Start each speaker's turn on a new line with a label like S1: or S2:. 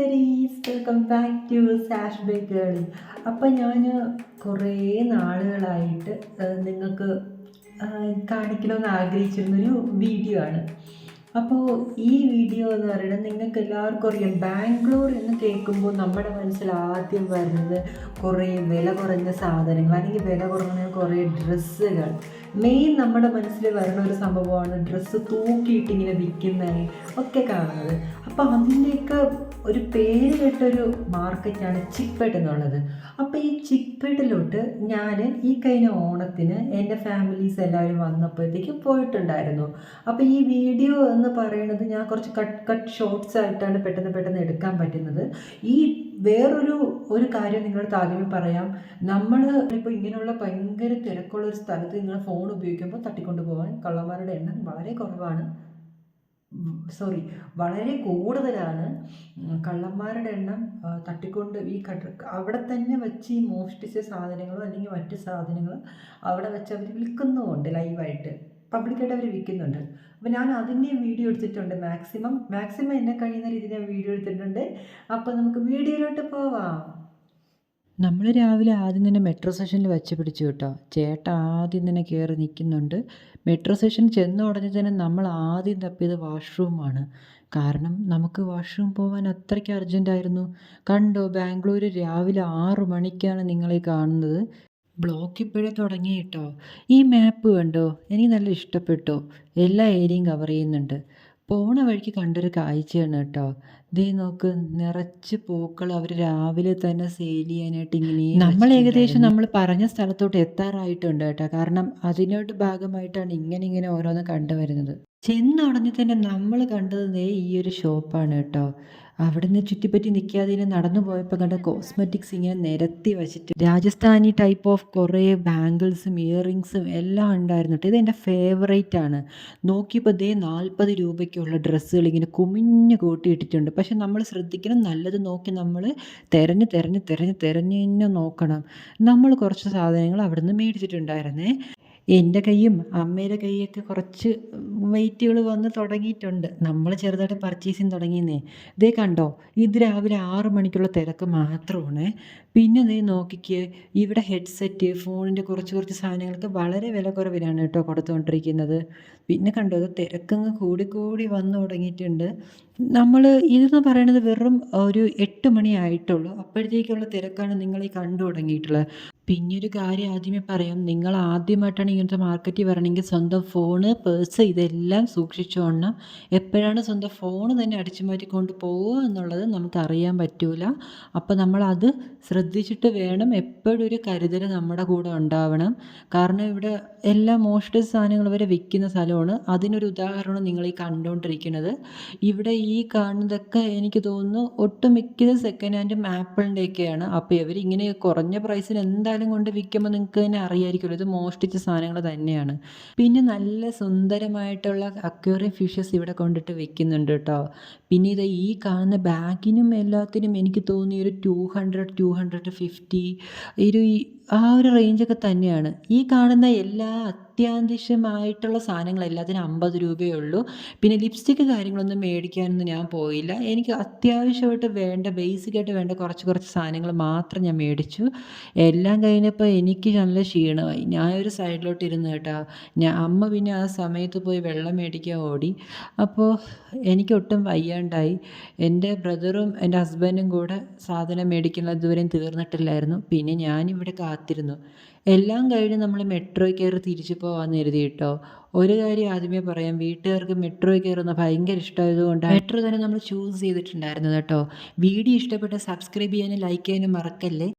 S1: സുന്ദരീസ് welcome back to സാഷ് ബേക്കേളി അപ്പം ഞാൻ കുറേ നാളുകളായിട്ട് നിങ്ങൾക്ക് കാണിക്കണമെന്ന് ആഗ്രഹിച്ചിരുന്നൊരു വീഡിയോ ആണ്. അപ്പോൾ ഈ വീഡിയോ എന്ന് പറയുന്നത് നിങ്ങൾക്ക് എല്ലാവർക്കും അറിയാം ബാംഗ്ലൂർ എന്ന് കേൾക്കുമ്പോൾ നമ്മുടെ മനസ്സിൽ ആദ്യം വരുന്നത് കുറേ വില കുറഞ്ഞ സാധനങ്ങൾ അല്ലെങ്കിൽ വില കുറഞ്ഞ കുറേ ഡ്രസ്സുകൾ. മെയിൻ നമ്മുടെ മനസ്സിൽ വരുന്ന ഒരു സംഭവമാണ് ഡ്രസ്സ് തൂക്കിയിട്ട് ഇങ്ങനെ ഒക്കെ കാണുന്നത്. അപ്പോൾ അതിന്റെയൊക്കെ ഒരു പേര് കേട്ടൊരു മാർക്കറ്റാണ് ചിക്പേട്ട് എന്നുള്ളത്. അപ്പോൾ ഈ ചിക്പേട്ടിലോട്ട് ഞാൻ ഈ കഴിഞ്ഞ ഓണത്തിന് എന്റെ ഫാമിലീസ് എല്ലാവരും വന്നപ്പോഴത്തേക്ക് പോയിട്ടുണ്ടായിരുന്നു. അപ്പോൾ ഈ വീഡിയോ എന്ന് പറയുന്നത് ഞാൻ കുറച്ച് കട്ട് കട്ട് ഷോർട്സ് ആയിട്ടാണ് പെട്ടെന്ന് പെട്ടെന്ന് എടുക്കാൻ പറ്റുന്നത്. ഈ വേറൊരു ഒരു കാര്യം നിങ്ങളുടെ ആദ്യമേ പറയാം. നമ്മൾ ഇപ്പോൾ ഇങ്ങനെയുള്ള ഭയങ്കര തിരക്കുള്ള ഒരു സ്ഥലത്ത് നിങ്ങൾ ഫോൺ ഉപയോഗിക്കുമ്പോൾ തട്ടിക്കൊണ്ട് പോകാൻ കള്ളന്മാരുടെ എണ്ണം വളരെ കുറവാണ്. സോറി വളരെ കൂടുതലാണ് കള്ളന്മാരുടെ എണ്ണം തട്ടിക്കൊണ്ട് ഈ കട അവിടെ തന്നെ വെച്ച് ഈ മോഷ്ടിച്ച സാധനങ്ങളോ അല്ലെങ്കിൽ മറ്റ് സാധനങ്ങളോ അവിടെ വെച്ച് അവർ വിൽക്കുന്നുമുണ്ട് ലൈവായിട്ട്. പബ്ലിക്കായിട്ട് അവർ വിൽക്കുന്നുണ്ട്. അപ്പോൾ ഞാൻ അതിന്റെയും വീഡിയോ എടുത്തിട്ടുണ്ട് മാക്സിമം മാക്സിമം എന്നെ കഴിയുന്ന രീതിയിൽ ഞാൻ വീഡിയോ എടുത്തിട്ടുണ്ട്. അപ്പോൾ നമുക്ക് വീഡിയോയിലോട്ട് പോവാം.
S2: നമ്മൾ രാവിലെ ആദ്യം തന്നെ മെട്രോ സ്റ്റേഷനിൽ വെച്ച് പിടിച്ചു കേട്ടോ. ചേട്ട ആദ്യം തന്നെ കയറി നിൽക്കുന്നുണ്ട് മെട്രോ സ്റ്റേഷൻ ചെന്ന ഉടനെ തന്നെ നമ്മൾ ആദ്യം തപ്പിയത് വാഷ്റൂമാണ് കാരണം നമുക്ക് വാഷ്റൂം പോകാൻ അത്രയ്ക്ക് അർജന്റായിരുന്നു കണ്ടോ ബാംഗ്ലൂർ രാവിലെ ആറു മണിക്കാണ് നിങ്ങളെ കാണുന്നത്. ബ്ലോക്ക് ഇപ്പോഴേ തുടങ്ങി കേട്ടോ. ഈ മാപ്പ് കണ്ടോ? എനിക്ക് നല്ല ഇഷ്ടപ്പെട്ടു. എല്ലാ ഏരിയയും കവർ ചെയ്യുന്നുണ്ട്. പോണ വഴിക്ക് കണ്ടൊരു കാഴ്ചയാണ് കേട്ടോ. ദേ നോക്ക് നിറച്ച് പൂക്കൾ അവർ രാവിലെ തന്നെ സെയിൽ ചെയ്യാനായിട്ട് ഇങ്ങനെ നമ്മൾ ഏകദേശം നമ്മൾ പറഞ്ഞ സ്ഥലത്തോട്ട് എത്താറായിട്ടുണ്ട് കേട്ടോ. കാരണം അതിനോട് ഭാഗമായിട്ടാണ് ഇങ്ങനെ ഇങ്ങനെ ഓരോന്ന് കണ്ടുവരുന്നത്. ചെന്നുടനെ തന്നെ നമ്മൾ കണ്ടത് ദേ ഈ ഒരു ഷോപ്പാണ് കേട്ടോ. അവിടുന്ന് ചുറ്റിപ്പറ്റി നിൽക്കാതെ ഇങ്ങനെ നടന്നു പോയപ്പോൾ കണ്ട കോസ്മെറ്റിക്സ് ഇങ്ങനെ നിരത്തി വെച്ചിട്ട് രാജസ്ഥാനി ടൈപ്പ് ഓഫ് കുറേ ബാംഗിൾസും ഇയറിങ്സും എല്ലാം ഉണ്ടായിരുന്നു കേട്ടോ. ഇത് ഫേവറേറ്റ് ആണ്. നോക്കിയപ്പോൾ ദേ നാൽപ്പത് രൂപയ്ക്കുള്ള ഡ്രസ്സുകൾ ഇങ്ങനെ കുമിഞ്ഞ് കൂട്ടിയിട്ടിട്ടുണ്ട്. പക്ഷെ നമ്മൾ ശ്രദ്ധിക്കണം നല്ലത് നോക്കി നമ്മൾ തിരഞ്ഞ് തിരഞ്ഞ് തിരഞ്ഞ് തിരഞ്ഞ് തന്നെ നോക്കണം. നമ്മൾ കുറച്ച് സാധനങ്ങൾ അവിടെ നിന്ന് മേടിച്ചിട്ടുണ്ടായിരുന്നേ. എന്റെ കയ്യും അമ്മയുടെ കൈയൊക്കെ കുറച്ച് വെയിറ്റുകൾ വന്ന് തുടങ്ങിയിട്ടുണ്ട്. നമ്മൾ ചെറുതായിട്ട് പർച്ചേസിങ് തുടങ്ങിയെന്നേ. ഇതേ കണ്ടോ ഇത് രാവിലെ ആറ് മണിക്കുള്ള തിരക്ക് മാത്രമാണ്. പിന്നെ നീ നോക്കിക്ക് ഇവിടെ ഹെഡ്സെറ്റ് ഫോണിന്റെ കുറച്ച് കുറച്ച് സാധനങ്ങൾക്ക് വളരെ വില കുറവിലാണ് കേട്ടോ കൊടുത്തുകൊണ്ടിരിക്കുന്നത്. പിന്നെ കണ്ടോ അത് തിരക്കങ്ങ് കൂടിക്കൂടി കൂടി വന്നു തുടങ്ങിയിട്ടുണ്ട്. നമ്മൾ ഇതെന്ന് പറയുന്നത് വെറും ഒരു എട്ട് മണി ആയിട്ടുള്ളൂ. അപ്പോഴത്തേക്കുള്ള തിരക്കാണ് നിങ്ങൾ ഈ കണ്ടു തുടങ്ങിയിട്ടുള്ളത്. പിന്നെ ഒരു കാര്യം ആദ്യമേ പറയാം. നിങ്ങൾ ആദ്യമായിട്ടാണ് ഇങ്ങനത്തെ മാർക്കറ്റിൽ വരണമെങ്കിൽ സ്വന്തം ഫോണ് പേഴ്സ് ഇതെല്ലാം സൂക്ഷിച്ചോണം എപ്പോഴാണ് സ്വന്തം ഫോണ് തന്നെ അടിച്ചു മാറ്റിക്കൊണ്ട് പോകുക എന്നുള്ളത് നമുക്ക് അറിയാൻ പറ്റൂല. അപ്പോൾ നമ്മളത് ശ്രദ്ധിച്ചിട്ട് വേണം എപ്പോഴും ഒരു കരുതൽ നമ്മുടെ കൂടെ ഉണ്ടാവണം. കാരണം ഇവിടെ എല്ലാ മോഷ്ടിച്ച സാധനങ്ങൾ വരെ വിൽക്കുന്ന സ്ഥലമാണ്. അതിനൊരു ഉദാഹരണം നിങ്ങൾ ഈ കണ്ടുകൊണ്ടിരിക്കുന്നത്. ഇവിടെ ഈ കാണുന്നതൊക്കെ എനിക്ക് തോന്നുന്നു ഒട്ടുമിക്കത് സെക്കൻഡ് ഹാൻഡും ആപ്പിളിന്റെയൊക്കെയാണ് അപ്പോൾ ഇവർ ഇങ്ങനെ കുറഞ്ഞ പ്രൈസിന് എന്തായാലും കൊണ്ട് വിൽക്കുമ്പോൾ നിങ്ങൾക്ക് തന്നെ അറിയായിരിക്കുമല്ലോ ഇത് മോഷ്ടിച്ച സാധനങ്ങൾ തന്നെയാണ്. പിന്നെ നല്ല സുന്ദരമായിട്ടുള്ള അക്വേറിയം ഫിഷസ് ഇവിടെ കൊണ്ടിട്ട് വിൽക്കുന്നുണ്ട് കേട്ടോ. പിന്നെ ഇത് ഈ കാണുന്ന ബാഗിനും എല്ലാത്തിനും എനിക്ക് തോന്നി ഒരു two hundred two hundred fifty ഒരു ഈ- ആ ഒരു റേഞ്ചൊക്കെ തന്നെയാണ്. ഈ കാണുന്ന എല്ലാ അത്യാവശ്യമായിട്ടുള്ള സാധനങ്ങൾ എല്ലാത്തിനും അമ്പത് രൂപയേ ഉള്ളൂ. പിന്നെ ലിപ്സ്റ്റിക്ക് കാര്യങ്ങളൊന്നും മേടിക്കാനൊന്നും ഞാൻ പോയില്ല. എനിക്ക് അത്യാവശ്യമായിട്ട് വേണ്ട ബേസിക്കായിട്ട് വേണ്ട കുറച്ച് കുറച്ച് സാധനങ്ങൾ മാത്രം ഞാൻ മേടിച്ചു. എല്ലാം കഴിഞ്ഞപ്പോൾ എനിക്ക് നല്ല ക്ഷീണമായി. ഞാൻ ഒരു സൈഡിലോട്ട് ഇരുന്ന് കേട്ടോ ഞാൻ അമ്മ പിന്നെ ആ സമയത്ത് പോയി വെള്ളം മേടിക്കാൻ ഓടി. അപ്പോൾ എനിക്ക് ഒട്ടും വയ്യാണ്ടായി. എന്റെ ബ്രദറും എന്റെ ഹസ്ബൻഡും കൂടെ സാധനം മേടിക്കുന്നത് ഇതുവരെയും തീർന്നിട്ടില്ലായിരുന്നു. പിന്നെ ഞാനിവിടെ കാത്തിരുന്നു. എല്ലാം കഴിഞ്ഞ് നമ്മൾ മെട്രോയിൽ കയറി തിരിച്ചു പോകാമെന്ന് കരുതി കേട്ടോ ഒരു കാര്യം ആദ്യമേ പറയാം. വീട്ടുകാർക്ക് മെട്രോയിൽ കയറുന്ന ഭയങ്കര ഇഷ്ടമായതുകൊണ്ട് മെട്രോ തന്നെ നമ്മൾ ചൂസ് ചെയ്തിട്ടുണ്ടായിരുന്നത് കേട്ടോ വീഡിയോ ഇഷ്ടപ്പെട്ട സബ്സ്ക്രൈബ് ചെയ്യാനും ലൈക്ക് ചെയ്യാനും മറക്കല്ലേ?